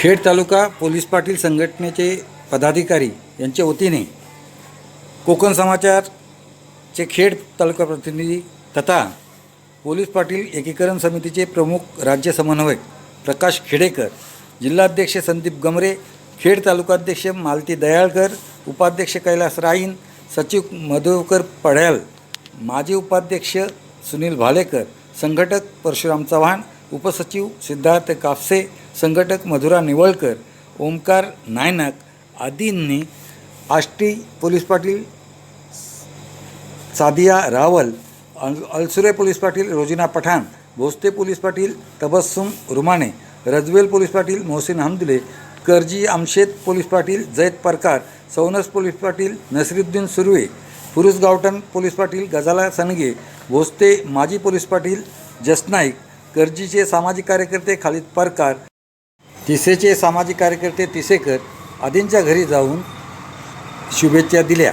खेड तालुका police Patil संघटनेचे पदाधिकारी यांच्या वतीने कोकण समाचारचे खेड तालुका प्रतिनिधी तथा पोलीस पाटील एकीकरण समितीचे प्रमुख राज्य समन्वयक प्रकाश खेडेकर जिल्हाध्यक्ष संदीप गमरे खेड तालुकाध्यक्ष मालती दयाळकर उपाध्यक्ष कैलास राईन सचिव मधुकर पढ्याल माजी उपाध्यक्ष सुनील भालेकर संघटक परशुराम चव्हाण उपसचिव सिद्धार्थ कापसे संघटक मधुरा निवळकर ओमकार नायनक आदींनी आष्टी पोलीस पाटील सादिया रावल अल Alsure police Patil Rojina Pathan Bhoste police Patil Tabassum Rumane Rajvel police Patil Mohsin Hamdule Karji Aamshed police Patil Zaid Parkar Saunas police Patil Nasruddin Surve पुरुष गावटन पोलीस पाटील गजाला सनगे भोसते माजी पोलीस पाटील जसनाईक करजीचे सामाजिक कार्यकर्ते खालिद परकार तिसेचे सामाजिक कार्यकर्ते तिसेकर आदींच्या घरी जाऊन शुभेच्छा दिल्या.